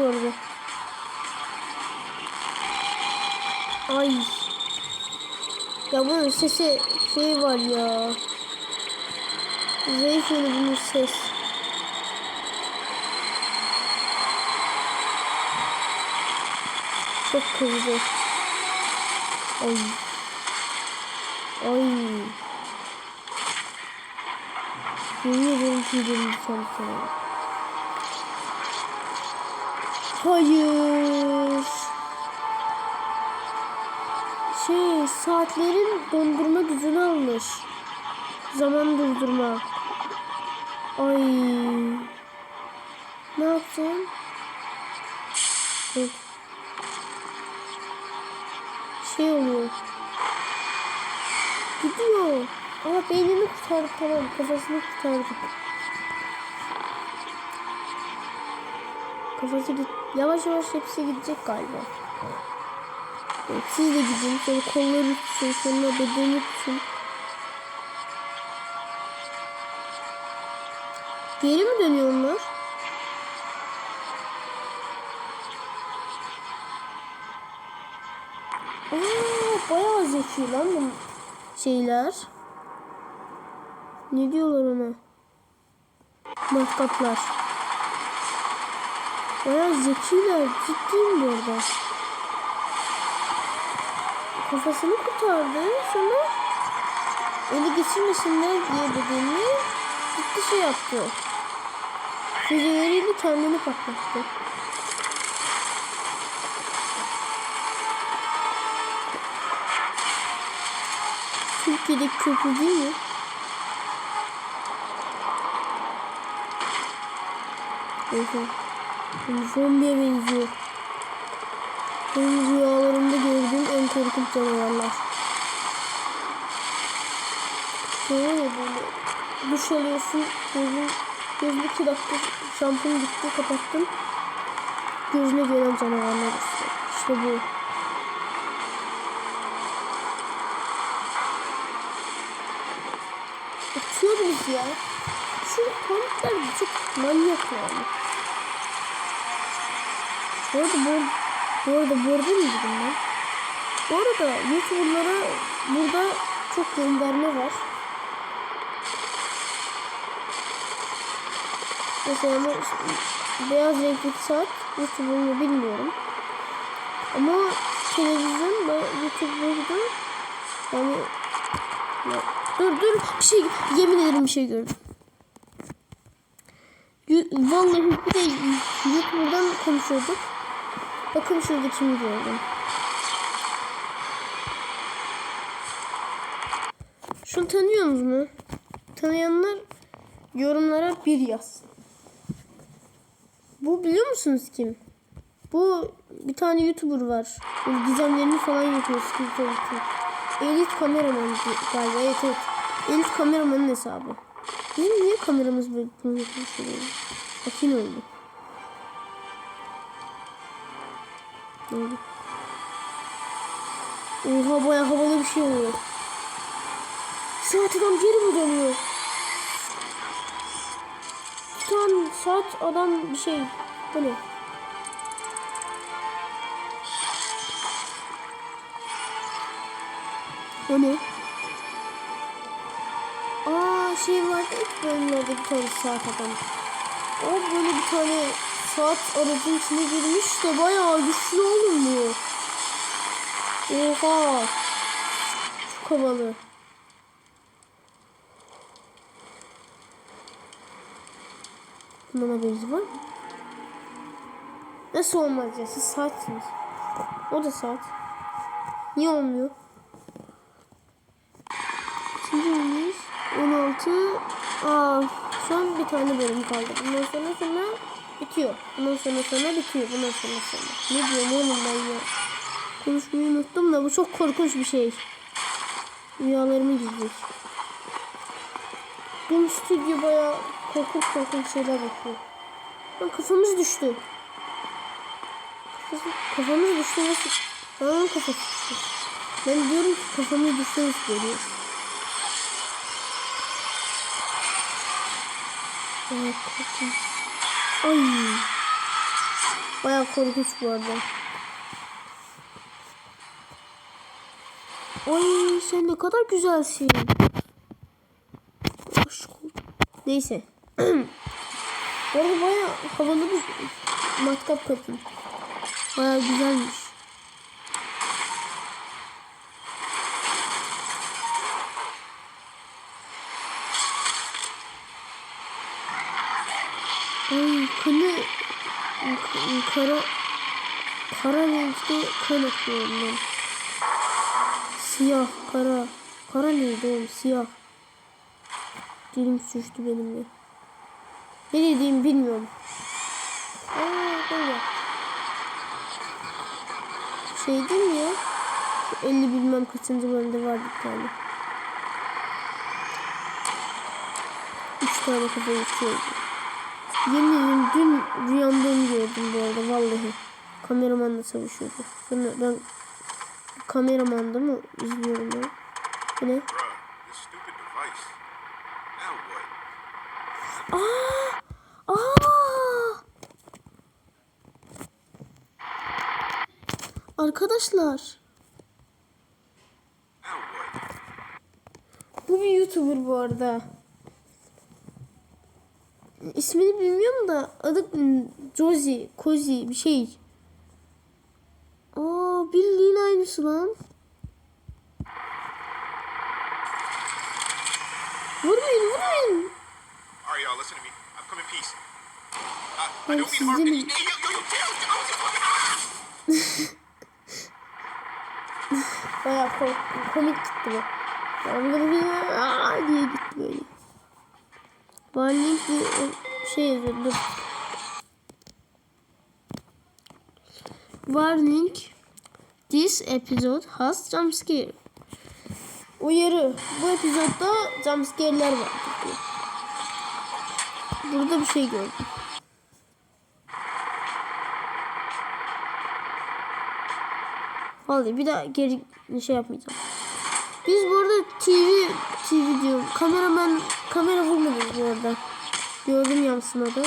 arada. Ay. Ya bunun sesi şey var ya. Zayıf öyle bunun ses. Çok kızdı. Ay. Ay. Yemin ederim tüylerim diken diken oldu. Hayır. Şey saatlerin dondurma gücünü almış. Zaman durdurma. Ay. Ne? Evet. Şey oluyor. Gidiyor. Aa beynini kurtardık tamam. Kafasını kurtardık. Kafası git. Yavaş yavaş hepsi gidecek galiba. Evet, siz de gidin. Sonra kolları tutun. Sonra bedeni tutun. Geri mi dönüyor onlar? Aa, bayağı zeki lan bu şeyler. Ne diyorlar ona? Maskotlar. Bayağı zekiler. Ciddiyim bu arada. Kafasını kurtardı. Sonra ele geçirmesinler diye bedenini gitti şey yaptı. Füzeleriyle kendini patlattı. Türkiye'deki köprü değil mi? Neyse. Zombiye benziyor. Benim rüyalarımda gördüğüm en korkunç canavarlar. Şöyle böyle duş alıyorsun. Gözün, gözün iki dakika şampuan gitti kapattın. Gözüne gelen canavarlar işte. İşte bu. Atıyoruz ya. Şu komikler çok manyak yani. Bu arada bu, bu arada bu arada mı dedim ben? Bu arada YouTuber'lara burada çok gönderme var. Mesela beyaz renkli saat YouTuber'ını bilmiyorum. Ama televizyon ve YouTuber'da yani ya, dur dur bir şey yemin ederim bir şey gördüm. Vallahi bir de YouTuber'dan konuşuyorduk. Bakın şurada kimi gördüm. Şunu tanıyorsunuz mu? Tanıyanlar yorumlara bir yazsın. Bu biliyor musunuz kim? Bu bir tane YouTuber var. Böyle gizemlerini falan yapıyor. Sıkıntı olsun. Elit kameraman galiba. Evet evet. Elit kameramanın hesabı. Niye, niye kameramız böyle bunu yapmış oluyor? Bakayım oldu. Oldu? Oha baya havalı bir şey oluyor. Saat adam geri mi dönüyor? Tane saat adam bir şey. Ne? O ne? Aa şey vardı ilk bölümlerde bir tane saat adam. O böyle bir tane saat aracın içine girmiş de bayağı güçlü oğlum bu. Oha. Çok havalı. Bunun haberi var mı? Nasıl olmaz ya? Siz saatsiniz. O da saat. Niye olmuyor? Şimdi olmuş. 16. Aa, son bir tane bölüm kaldı. Bundan sonra sonra bitiyor. Bundan sonra sonra bitiyor. Bundan sonra sonra. Ne diyorum oğlum ben ya? Konuşmayı unuttum da bu çok korkunç bir şey. Rüyalarımı gizleyecek. Bu stüdyo bayağı korkunç korkunç şeyler yapıyor. Lan kafamız düştü. Kafamız, kafamız düştü nasıl? Aa kafası düştü. Ben diyorum ki kafamız düştü nasıl görüyor? Ay korkunç. Ay. Bayağı korkunç bu arada. Ay sen ne kadar güzelsin. Neyse. bu arada bayağı havalı bir matkap kadın. Bayağı güzelmiş. Kara kara renkte kan akıyor ondan. Siyah kara. Kara neydi oğlum siyah. Dilim sürçtü benim de. Ne dediğimi bilmiyorum. Aa böyle. Şey değil mi ya? Şu 50 bilmem kaçıncı bölümde vardı bir tane. Üç tane kafa uçuyordu. Yemin ederim dün rüyamda onu gördüm bu arada vallahi. Kameramanla savaşıyordu. Sonra ben kameramanda mı izliyorum ben? Bu ne? Aa! Aa! Arkadaşlar, bu bir YouTuber bu arada. İsmini bilmiyorum da adı Josie, Cozy bir şey. Aa, bildiğin aynısı lan. Vurmayın, vurmayın. Alright, y'all, listen to me. I've come in peace. I, I Ben don't mean harm. Hey, yo, yo, yo. I korktum. Komik gitti bu. Ben böyle bir diye gitti böyle. Warning bir şey yazıyor. Warning. This episode has jump scare. Uyarı. Bu epizodda jump scare'ler var. Burada bir şey gördüm. Vallahi bir daha geri şey yapmayacağım. Biz bu arada TV TV diyorum. Kameraman kamera vurmadık bu arada. Gördüm yansımada.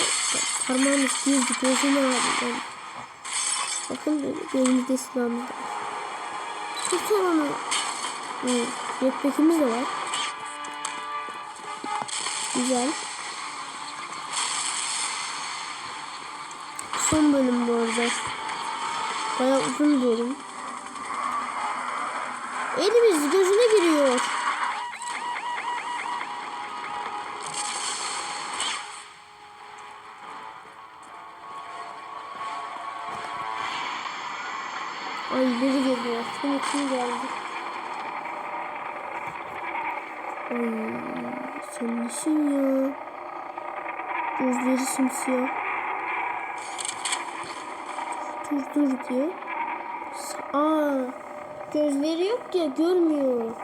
Parmağımız girdi. Gözüne aldım. Yani. Bakın gözümüzde silahımız var. Kurtar onu. Evet. Jetpack'imiz de var. Güzel. Son bölüm bu arada. Bayağı uzun bölüm. Elimiz gözüne giriyor. Ay biri geliyor. Kim geldi? Ay sen nesin ya? Gözleri simsiyah. Dur dur diyor. Aa, gözleri yok ya görmüyor.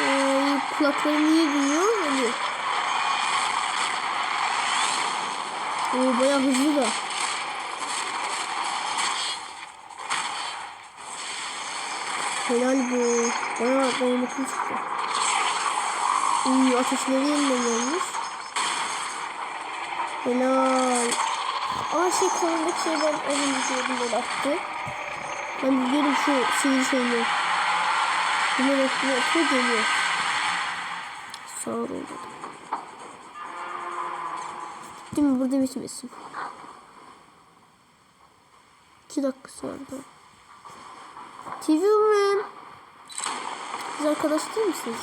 Ay, kulakları niye duyuyor? Hani. Oo, bayağı hızlı da. Helal bu. Bayağı dayanıklı çıktı. Uy ateşleri yeniden gelmiş. Helal. Aa şey kolundaki şey ben az önce gördüm böyle attı. Ben biliyorum şu sivri şeyini. Buna bakıyor atıyor geliyor. Sağ ol oldu. Değil mi? Burada bitmesin. İki dakikası var daha. TV Woman. Siz arkadaş değil misiniz?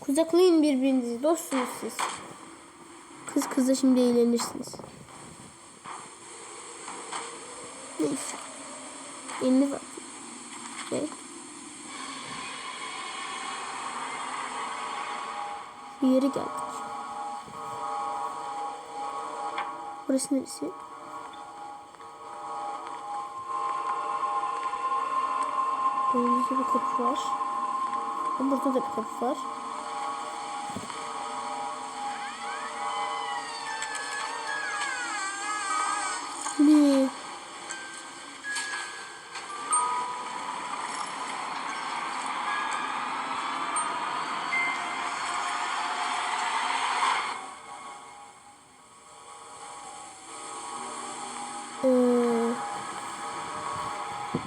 Kucaklayın birbirinizi. Dostsunuz siz. Kız kızla şimdi eğlenirsiniz. Neyse. Elini ver. Ne? Bir yere geldik. Burası neresi? Önümüzde bir kapı var. Burada da bir kapı var.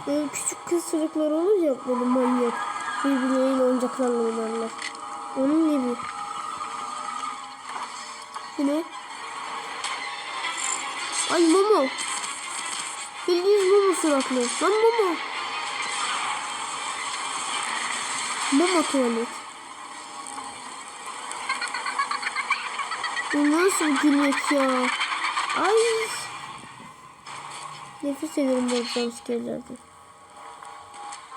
Böyle küçük kız çocuklar olur ya böyle manyak. Birbirleriyle oyuncaklarla oynarlar. Onun gibi. Bu ne? Ay Momo. Bildiğiniz Momo suratlı. Lan Momo. Momo tuvalet. Bu nasıl gülmek ya? Ay. Nefret ederim böyle jumpscare'lerden.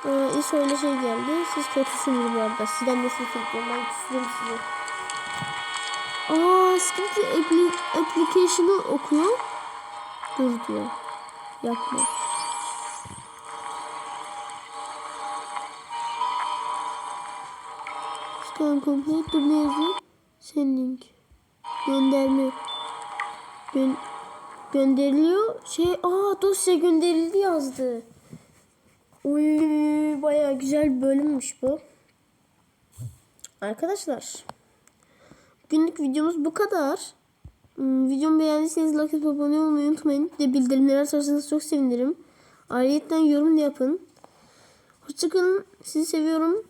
Ee, ilk öyle şey geldi. Siz kötüsünüz bu arada. Sizden nefret ediyorum. Ben küfürüm size. Aa, appli application'ı okuyor. Dur diyor. Yapma. Scan complete. Dur ne yazıyor? Sending. Gönderme. Gön gönderiliyor. Şey, aa dosya gönderildi yazdı. Uy, bayağı güzel bir bölümmüş bu. Arkadaşlar. Günlük videomuz bu kadar. Hmm, Videomu beğendiyseniz like atıp abone olmayı unutmayın. Bir de bildirimleri açarsanız çok sevinirim. Ayrıca yorum da yapın. Hoşçakalın. Sizi seviyorum.